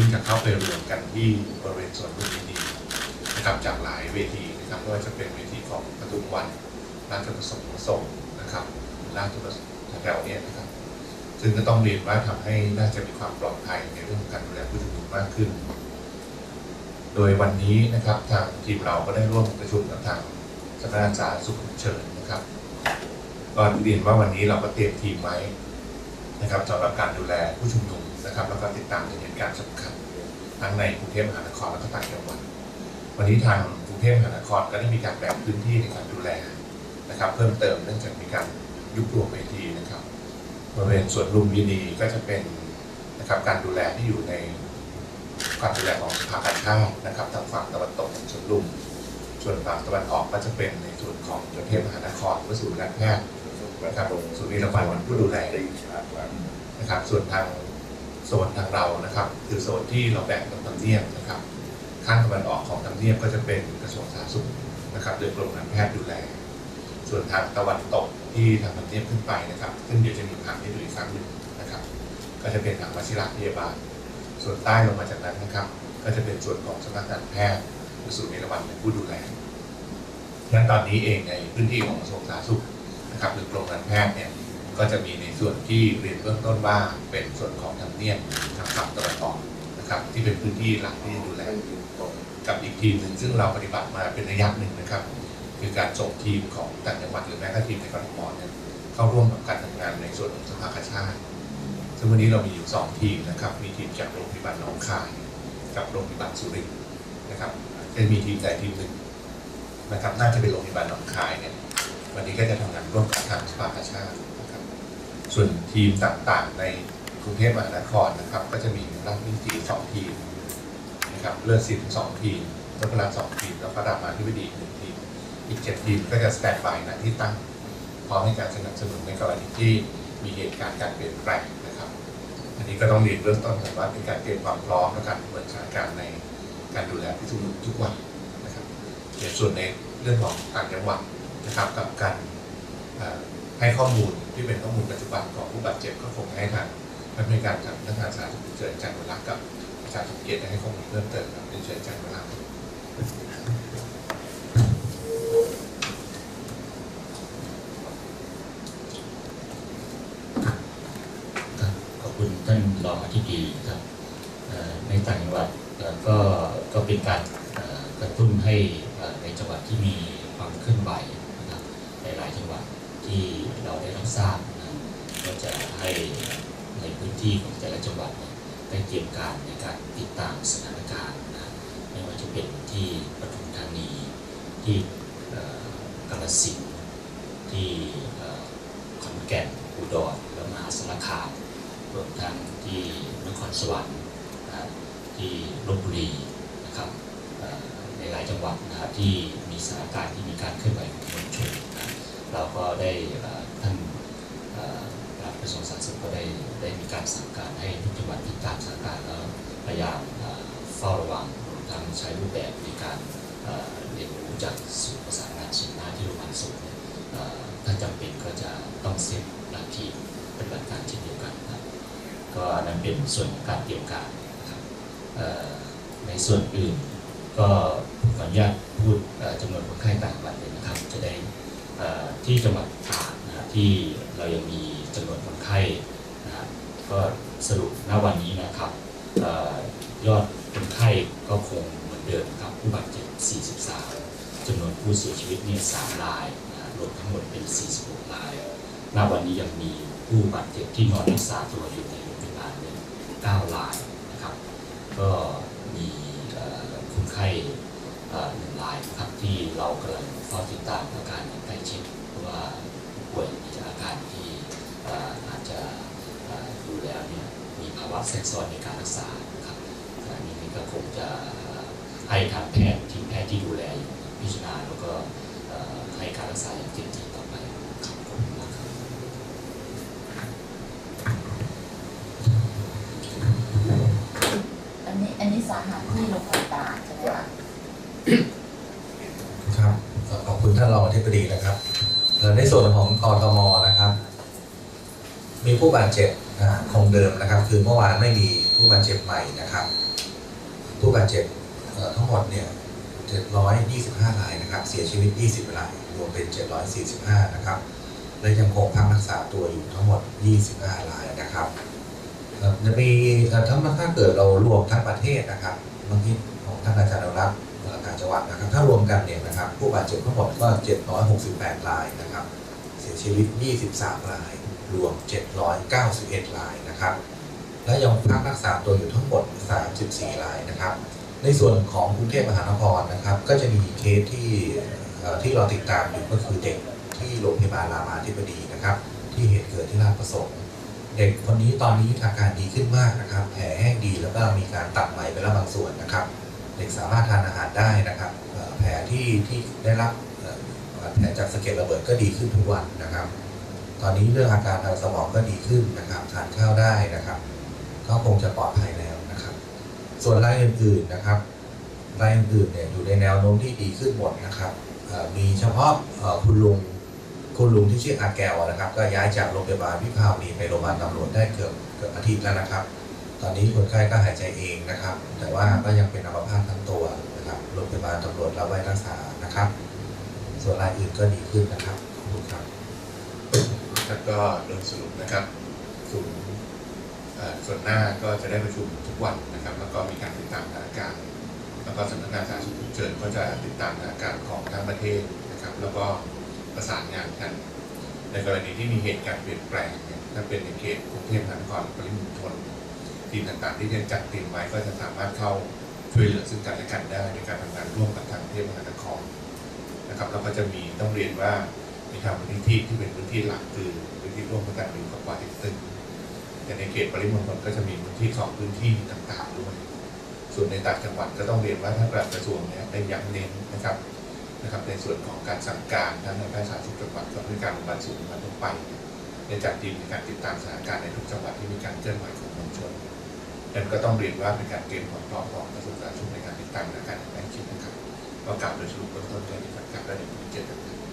ซึ่งจะเข้าไปรวมกันที่บริเวณสวนลุมพินีนะครับจากหลายเวทีนะครับไม่ว่าจะเป็นเวทีของปทุมวันราชประสงค์ส่งฆ์นะครับราชประสงค์แถวเนี้ยนะครับ ซึ่งก็ต้องเรียนว่าทำให้น่าจะมีความปลอดภัยในเรื่องของการดูแลผู้ชุมนุมมากขึ้น โดยวันนี้นะครับทางทีมเราก็ได้ร่วมประชุมกับทางสำนักงานสาธารณสุขเฉินนะครับก็เรียนว่าวันนี้เราก็เตรียมทีมไว้ นะครับสำหรับการดูแลผู้ชุมนุมนะครับ แล้วก็ติดตามเหตุการณ์สำคัญทั้งในกรุงเทพมหานครและก็ต่างจังหวัดวันนี้ทางกรุงเทพมหานครก็ได้มีการแบ่งพื้นที่ในการดูแลนะครับ เพิ่มเติมเนื่องจากมีการยุบรวมเวทีนะครับบริเวณส่วนลุมพินีก็จะเป็นนะครับการดูแลที่อยู่ในความดูแลของสภาการชาตินะครับทางฝั่งตะวันตกของสวนลุมส่วนฝั่งตะวันออกก็จะเป็นในส่วนของกรุงเทพมหานครและศูนย์การแพทย์ นะครับศูนย์นิรภัยเป็นผู้ดูแลนะครับ ส่วนทางโซนทางเรานะครับ คือโซนที่เราแบ่งกับทำเนียบนะครับ ข้างตะวันออกของทำเนียบก็จะเป็นกระทรวงสาธารณสุขนะครับ โดยกรมการแพทย์ดูแล ส่วนทางตะวันตกที่ทางทำเนียบขึ้นไปนะครับ ซึ่งเดี๋ยวจะมีภาพให้ดูอีกครั้งหนึ่งนะครับ ก็จะเป็นทางวชิระพยาบาล ส่วนใต้ลงมาจากนั้นนะครับ ก็จะเป็นส่วนของสำนักงานแพทย์ศูนย์เอราวัณเป็นผู้ดูแลงั้นตอนนี้เองในพื้นที่ของกระทรวงสาธารณสุข นะครับหรือกรมการแพทย์เนี่ยก็จะมีในส่วนที่เรียนเบื้องต้นว่าเป็นส่วนของทำเนียบทางฝั่งตะวันออกนะครับที่เป็นพื้นที่หลักที่ดูแลกับอีกทีมหนึ่งซึ่งเราปฏิบัติมาเป็นระยะหนึ่งนะครับ คือการส่งทีมของต่างจังหวัดหรือแม้กระทั่งทีมในกรทมเนี่ยเข้าร่วมกับการทำงานในส่วนของสภากาชาติซึ่งวันนี้เรามีอยู่สองทีมนะครับ มีทีมจากโรงพยาบาลหนองคาย กับโรงพยาบาลสุรินทร์นะครับจะมีทีมใดทีมหนึ่งนะครับ น่าจะเป็นโรงพยาบาลหนองคายเนี่ย วันนี้ก็จะทำงานร่วมกับทางสภากาชาตินะครับ ส่วนทีมต่างๆในกรุงเทพมหานครนะครับ ก็จะมีรัฐวิจีสองทีมนะครับเลือดสินสองทีมรัตน์สองทีมแล้วก็รามาธิบดีอีกหนึ่งทีม อีกเจ็ดทีมก็จะสแตนบายณที่ตั้งพร้อมให้การสนับสนุนในกรณีที่มีเหตุการณ์การเปลี่ยนแปลงนะครับ อันนี้ก็ต้องเรียนเบื้องต้นก่อนว่าเป็นการเตรียมความพร้อมและการประเมินสถานการณ์ในการดูแลผู้ชุมนุมทุกวันนะครับในส่วนในเรื่องของต่างจังหวัด นะครับกับการให้ข้อมูลที่เป็นข้อมูลปัจจุบันของผู้บาดเจ็บก็คงให้ทางท่านผู้ในวยการกับพนักงานสาธารณสุขเจริญจันทร์รักกับอาจารย์สมเกียรติให้ข้อมูลเพิ่มเติมครับเป็นเชิญอาจารย์มาเล่าครับขอบคุณท่านรองอธิบดีครับในต่างจังหวัดก็ก็เป็นการกระตุ้นให้ในจังหวัดที่มีความเคลื่อนไหว จังหวัดที่เราได้รับทราบนะก็จะให้ในพื้นที่ของแต่ละจังหวัดได้เตรียมการในการติดตามสถานการณ์นะไม่ว่าจะเป็นที่ปทุมธานีที่กาฬสินธุ์ที่เอ่อขอนแก่นอุดรและมหาสารคามรวมทั้งที่นครสวรรค์นะที่ลบบุรีนะครับในหลายจังหวัดนะครับที่มีสถานการณ์ที่มีการเคลื่อนไหวของมวลชน เราก็ได้ท่านเอ่อปลัดกระทรวงสาธารณสุขก็ได้ได้มีการสั่งการให้ทุกจังหวัดติดตามสถานการณ์แล้วพยายามเฝ้าระวังรวมทั้งใช้รูปแบบในการเรียนรู้จากศูนย์ประสานงานส่วนหน้าที่โรงพยาบาลศูนย์ถ้าจำเป็นก็จะต้องเซตหน้าที่ปฏิบัติการเช่นเดียวกันนะก็นั้นเป็นส่วนของการเตรียมการนะครับในส่วนอื่นก็ขออนุญาตพูดจำนวนคนไข้ต่างวัดเลยนะครับจะได้ ที่จังหวัดตากนะครับที่เรายังมีจำนวนคนไข้นะก็สรุปณวันนี้นะครับอยอดคนไข้ก็คงเหมือนเดิมครับผู้บาดเจ็บ 43จำนวนผู้เสียชีวิตเนี่ย3รายนะรวมทั้งหมดเป็น 46 รายณวันนี้ยังมีผู้บาดเจ็บที่นอนรักษาตัวอยู่ในโรงพยาบาลเนี่ย9รายนะครับ ก็มีคนไข้ หนึ่งรายนะครับที่เรากำลังเฝ้าติดตามอาการอย่างใกล้ชิดว่าผู้ป่วยมีอาการที่อาจจะดูแล้วเนี่ยมีภาวะแทรกซ้อนในการรักษาครับอันนี้ก็คงจะให้ทางแพทย์ทีมแพทย์ที่ดูแลอยู่พิจารณาแล้วก็ให้การรักษาอย่างเต็มที่ต่อไปครับขอบคุณมากครับอันนี้อันนี้สาหัสที่โรงพยาบาลตราดใช่ไหมคะครับ ขอบคุณท่านรองอธิบดีนะครับในส่วนของกทมนะครับ มีผู้บาดเจ็บคงเดิมนะครับ คือเมื่อวานไม่มีผู้บาดเจ็บใหม่นะครับ ผู้บาดเจ็บทั้งหมดเนี่ย725รายนะครับ เสียชีวิต 20รายรวมเป็น 745 นะครับ และยังคงพักรักษาตัวอยู่ทั้งหมด 25รายนะครับจะมีถ้าถ้าเกิดเรารวมทั้งประเทศนะครับเมื่อกี้ของท่านอาจารย์รักษ งหวัดนะครับ ถ้ารวมกันเนี่ยนะครับ ผู้บาดเจ็บทั้งหมดก็ 768รายนะครับ เสียชีวิต 23 ราย รวม 791 รายนะครับ และยังพักรักษาตัวอยู่ทั้งหมด 34 รายนะครับ ในส่วนของกรุงเทพมหานครนะครับ ก็จะมีเคสที่ที่เราติดตามอยู่ก็คือเด็กที่โรงพยาบาลรามาธิบดีนะครับ ที่เหตุเกิดที่ราชประสงค์เด็กคนนี้ตอนนี้อาการดีขึ้นมากนะครับ แผลแห้งดีแล้วก็มีการตัดไหมไปแล้วบางส่วนนะครับ เด็กสามารถทานอาหารได้นะครับแผลที่ที่ได้รับบาดแผลจากสะเก็ดระเบิดก็ดีขึ้นทุกวันนะครับ ตอนนี้เรื่องอาการทางสมองก็ดีขึ้นนะครับทานข้าวได้นะครับ ก็คงจะปลอดภัยแล้วนะครับ ส่วนรายอื่นๆนะครับรายอื่นๆเนี่ยอยู่ในแนวโน้มที่ดีขึ้นหมดนะครับมีเฉพาะคุณลุงคุณลุงที่ชื่ออาแกวนะครับ ก็ย้ายจากโรงพยาบาลวิภาวดีไปโรงพยาบาลตำรวจได้เกือบเกือบอาทิตย์แล้วนะครับ ตอนนี้คนไข้ก็หายใจเองนะครับ แต่ว่าก็ยังเป็นอัมพาตทั้งตัวนะครับโรงพยาบาลตำรวจรับไว้รักษานะครับ ส่วนรายอื่นก็ดีขึ้นนะครับขอบคุณครับแล้วก็โดยสรุปนะครับศูนย์ส่วนหน้าก็จะได้ประชุมทุกวันนะครับ แล้วก็มีการติดตามสถานการณ์แล้วก็สำนักงานสาธารณสุขฉุกเฉินก็จะติดตามสถานการณ์ของทั้งประเทศนะครับ แล้วก็ประสานงานกันในกรณีที่มีเหตุการณ์เปลี่ยนแปลงถ้าเป็นในเขตกรุงเทพมหานครปริมณฑล ทีมต่างๆ ที่จะจัดเตรียมไว้ก็จะสามารถเข้าช่วยเหลือซึ่งกันและกันได้ในการทำงานร่วมกับทางเทพมหานครนะครับแล้วก็จะมีต้องเรียนว่ามีทางพื้นที่ที่เป็นพื้นที่หลักคือพื้นที่ร่วมกันอยู่กับป่าเต็กตึงแต่ในเขตปริมณฑลก็จะมีพื้นที่สองพื้นที่ต่างๆด้วย ส่วนในต่างจังหวัดก็ต้องเรียนว่าทางกระทรวงเนี่ยได้ย้ำเน้นนะครับนะครับในส่วนของการสั่งการทั้งในแพทยสาธารณสุขจังหวัดกับผู้การโรงพยาบาลศูนย์มาทั่วไป เนื่องจากทีมในการติดตามสถานการณ์ในทุกจังหวัดที่มีการเคลื่อนไหวของมวลชนนั้นก็ต้องเรียนว่าเป็นการเตรียมความพร้อมของกระทรวงสาธารณสุขในการติดตามสถานการณ์อย่างใกล้ชิดนะครับประกาศโดยสรุปเบื้องต้นแค่นี้ครับกลับได้ในวันที่เจ็ดนะครับ